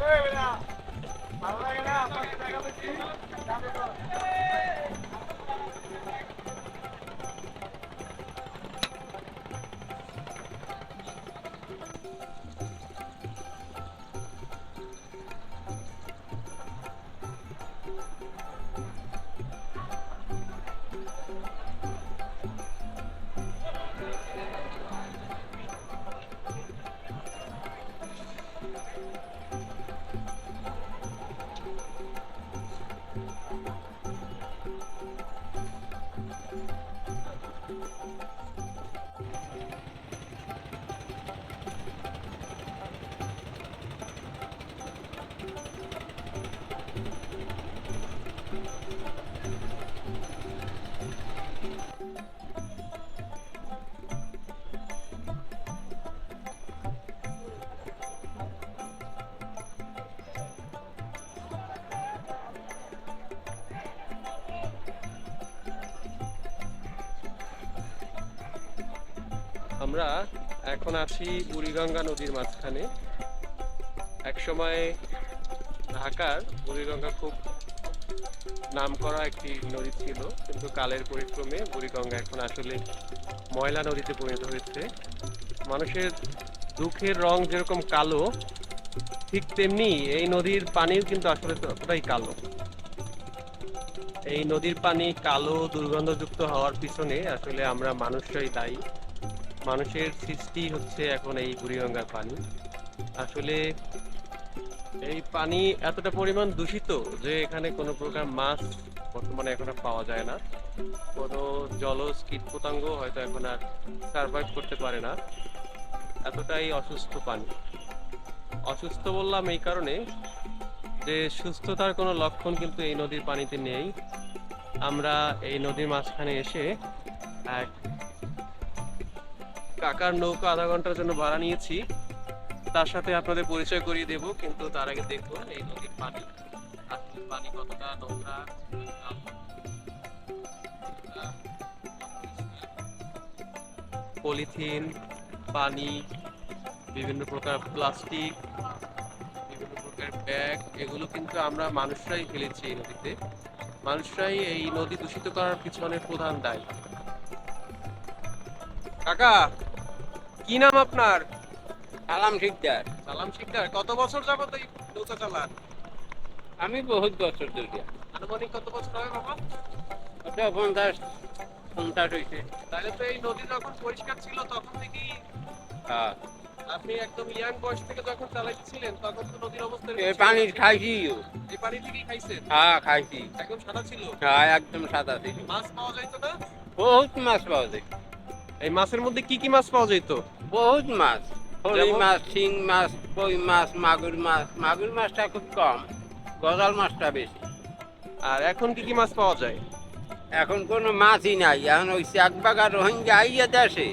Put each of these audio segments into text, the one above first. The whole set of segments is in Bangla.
Serve it out. ভালো লাগে না আপনাকে দেখা আমরা এখন আছি বুড়িগঙ্গা নদীর মাঝখানে। একসময় ঢাকার বুড়িগঙ্গা খুব নামকরা একটি নদী ছিল, কিন্তু কালের পরিক্রমে বুড়িগঙ্গা এখন আসলে ময়লা নদীতে পরিণত হয়েছে। মানুষের দুঃখের রং যেরকম কালো, ঠিক তেমনি এই নদীর পানিও কিন্তু আসলে ততটাই কালো। এই নদীর পানি কালো, দুর্গন্ধযুক্ত হওয়ার পিছনে আসলে আমরা মানুষরাই দায়ী। মানুষের সৃষ্টি হচ্ছে এখন এই বুড়িগঙ্গার পানি। আসলে এই পানি এতটা পরিমাণ দূষিত যে এখানে কোনো প্রকার মাছ বর্তমানে এখন আর পাওয়া যায় না। কোনো জলজ কীট পতঙ্গ হয়তো এখন আর সার্ভাইভ করতে পারে না। এতটাই অসুস্থ পানি। অসুস্থ বললাম এই কারণে যে সুস্থতার কোনো লক্ষণ কিন্তু এই নদীর পানিতে নেই। আমরা এই নদীর মাঝখানে এসে এক কাকার নৌকা আধা ঘণ্টার জন্য ভাড়া নিয়েছি। তার সাথে আপনাদের পরিচয় করিয়ে দেব, কিন্তু তার আগে দেখব এই নদীর পানি। পানি কতটা নোংরা পলিথিন, পানি, বিভিন্ন প্রকার প্লাস্টিক, বিভিন্ন প্রকার ব্যাগ, এগুলো কিন্তু আমরা মানুষরাই ফেলেছি এই নদীতে। মানুষরাই এই নদী দূষিত করার পিছনে প্রধান দায়ী। কাকা কি নাম আপনার? সালাম শিকদার। সালাম শিকদার। কত বছর যাবত এই নৌকা চালান? আমি বহুত বছর ধরে আনুমানিক কত বছর হবে বাবা? ওটা পঞ্চাশ পঞ্চাশ হয়েছে তাহলে তো এই নদী যখন পরিষ্কার ছিল তখন থেকেই হ্যাঁ। আপনি একদম ইয়াং বয়স থেকে যখন চালাইছিলেন তখন তো নদীর অবস্থা এই পানি। খাইছি এই পানি থেকেই খাইছেন? হ্যাঁ খাইছি। একদম সাদা ছিল? হ্যাঁ একদম সাদা ছিল। মাছ পাওয়া যাইতো না? বহুত মাছ পাওয়া যায়। এই মাছের মধ্যে কি কি মাছ পাওয়া যেত বহুত মাছ। হলি মাছ শিং মাছ কই মাছ মাগুর মাছ। মাগুর মাছটা খুব কম গজাল মাছটা বেশি। আর এখন কি কি মাছ পাওয়া যায়? এখন কোনো মাছই নাই এখন ওই চাকবাগা রোহিঙ্গা আইয়া দেশে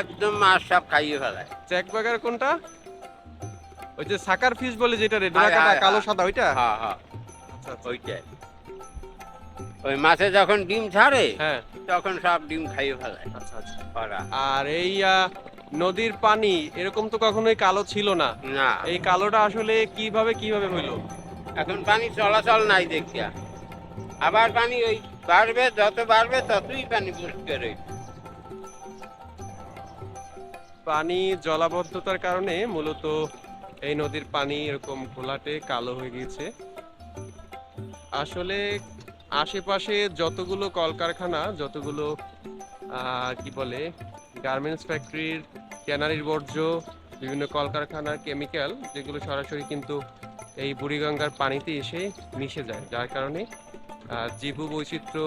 একদম মাছ সব খাইয়ে ফেলায়। জ্যাক বাগার কোনটা? ওই যে সাকার ফিশ বলে যেটা রে কাটা হায়, কালো সাদা ওইটা? হ্যাঁ হ্যাঁ। আচ্ছা আচ্ছা। ওইটাই। ওই মাছে যখন ডিম ছাড়ে হ্যাঁ। তখন সব ডিম খাইয়ে ফেলায় আচ্ছা আচ্ছা। ওরা আর এই আহ, নদীর পানি এরকম তো কখনোই কালো ছিল না। না। এই কালোটা আসলে কীভাবে কীভাবে হইল? এখন পানি চলাচল নাই দেখিয়া। আবার পানি ওই বাড়বে যত বাড়বে ততই পানি পরিষ্কার হইবে। পানি জলাবদ্ধতার কারণে মূলত এই নদীর পানি এরকম ঘোলাটে কালো হয়ে গিয়েছে। আসলে আশেপাশে যতগুলো কলকারখানা, যতগুলো কি বলে গার্মেন্টস ফ্যাক্টরির ট্যানারির বর্জ্য, বিভিন্ন কলকারখানার কেমিক্যাল যেগুলো সরাসরি কিন্তু এই বুড়িগঙ্গার পানিতে এসে মিশে যায়, যার কারণে জীব বৈচিত্র্য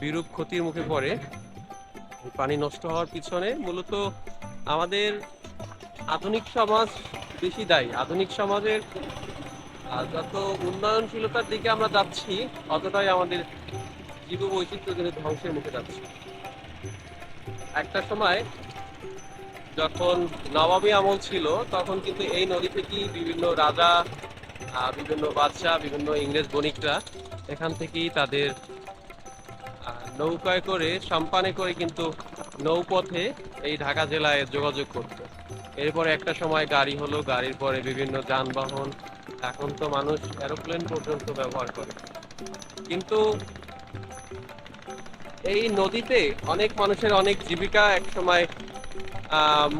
বিরূপ ক্ষতির মুখে পড়ে। পানি নষ্ট হওয়ার পিছনে মূলত আমাদের আধুনিক সমাজ বেশি দায়ী। আধুনিক সমাজের যত উন্নয়নশীলতার দিকে আমরা যাচ্ছি ততটাই আমাদের জীব বৈচিত্র্য ধ্বংসের মুখে যাচ্ছে। একটা সময় যখন নবাবী আমল ছিল, তখন কিন্তু এই নদী থেকেই বিভিন্ন রাজা বিভিন্ন বাদশাহ, বিভিন্ন ইংরেজ বণিকরা এখান থেকেই তাদের নৌকায় করে, সম্পানে করে কিন্তু নৌপথে এই ঢাকা জেলায় যোগাযোগ করত। এরপরে একটা সময় গাড়ি হলো, গাড়ির পরে বিভিন্ন যানবাহন এখন তো মানুষ এরোপ্লেন পর্যন্ত ব্যবহার করে। কিন্তু এই নদীতে অনেক মানুষের অনেক জীবিকা এক সময়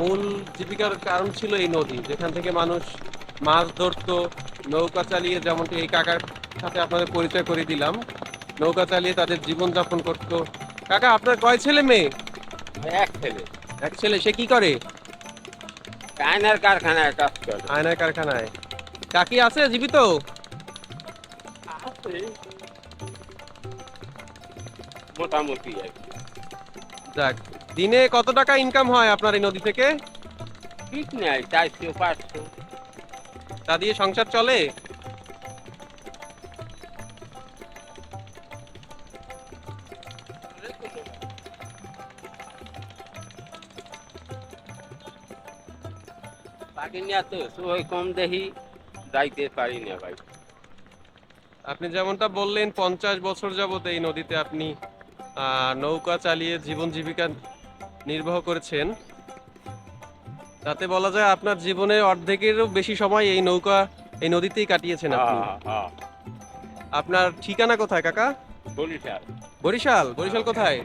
মূল জীবিকার কারণ ছিল এই নদী যেখান থেকে মানুষ মাছ ধরতো নৌকা চালিয়ে যেমনটি এই কাকার সাথে আপনাদের পরিচয় করে দিলাম নৌকা চালিয়ে তাদের জীবন যাপন করতো। কাকা আপনার কয় ছেলে মেয়ে? এক ছেলে। এক ছেলে সে কি করে? আয়নার কারখানায় কাজ করে। আয়নার কারখানায়। কাকি আছে জীবিত? মোটামুটি যাক দিনে কত টাকা ইনকাম হয় আপনার এই নদী থেকে? ঠিক নাই চারশো পাঁচশো। তা দিয়ে সংসার চলে? বাকি নিয়ে তো কম দেখি। যাইতে পারি না ভাই। আপনি যেমনটা বললেন পঞ্চাশ বছর যাবত এই নদীতে আপনি নৌকা চালিয়ে জীবন জীবিকা নির্বাহ করেছেন। তাতে বলা যায় আপনার জীবনের অর্ধেকেরও বেশি সময় এই নৌকা এই নদীতেই কাটিয়েছেন আপনি। হ্যাঁ, হ্যাঁ। আপনার ঠিকানা কোথায় কাকা? বরিশাল। বরিশাল? বরিশাল কোথায়?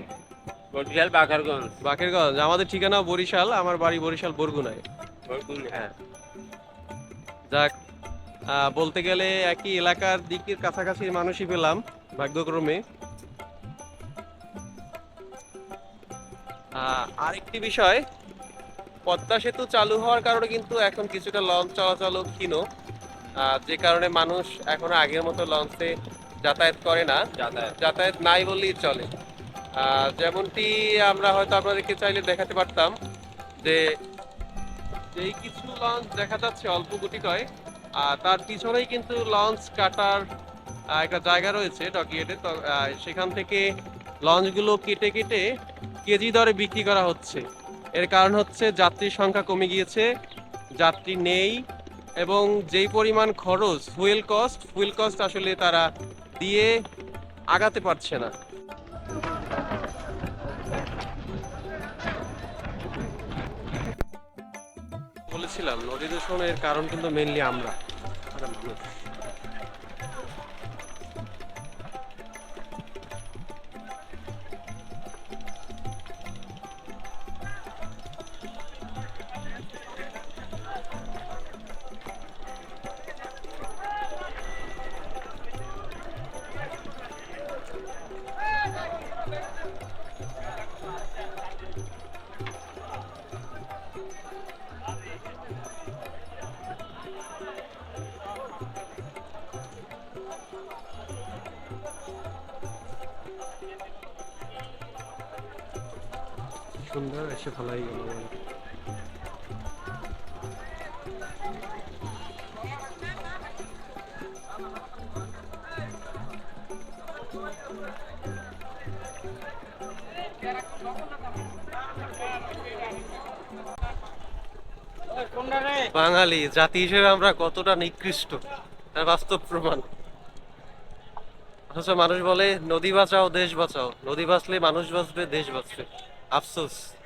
বরিশাল বাঘারগঞ্জ। বাকেরগঞ্জ আমাদের ঠিকানাও বরিশাল আমার বাড়ি বরিশাল বরগুনায়। হ্যাঁ। যাক বলতে গেলে একই এলাকার দিকের কাছাকাছি মানুষই পেলাম ভাগ্যক্রমে। আরেকটি বিষয় পদ্মা সেতু চালু হওয়ার কারণে কিন্তু এখন কিছুটা লঞ্চ চলাচলও ক্ষীণ। যে কারণে মানুষ এখন আগের মতো লঞ্চে যাতায়াত করে না। যাতায়াত। নাই বললেই চলে। আহ, যেমনটি আমরা হয়তো আপনাদেরকে চাইলে দেখাতে পারতাম যে যেই কিছু লঞ্চ দেখা যাচ্ছে অল্প গুটি কয় তার পিছনেই কিন্তু লঞ্চ কাটার একটা জায়গা রয়েছে ডকিয়েটে তো সেখান থেকে লঞ্চগুলো কেটে কেটে কেজি দরে বিক্রি করা হচ্ছে। এর কারণ হচ্ছে যাত্রীর সংখ্যা কমে গিয়েছে, যাত্রী নেই, এবং যেই পরিমাণ খরচ ফুয়েল কস্ট ফুয়েল কস্ট আসলে তারা দিয়ে আগাতে পারছে না। বলেছিলাম নদী দূষণের কারণ কিন্তু মেনলি আমরা মানুষ। সুন্দর এসে ভালোই গেল। বাঙালি, জাতি হিসেবে আমরা কতটা নিকৃষ্ট, তার বাস্তব প্রমাণ। অথচ মানুষ বলে, নদী বাঁচাও, দেশ বাঁচাও। নদী বাঁচলে মানুষ বাঁচবে, দেশ বাঁচবে। আফসোস।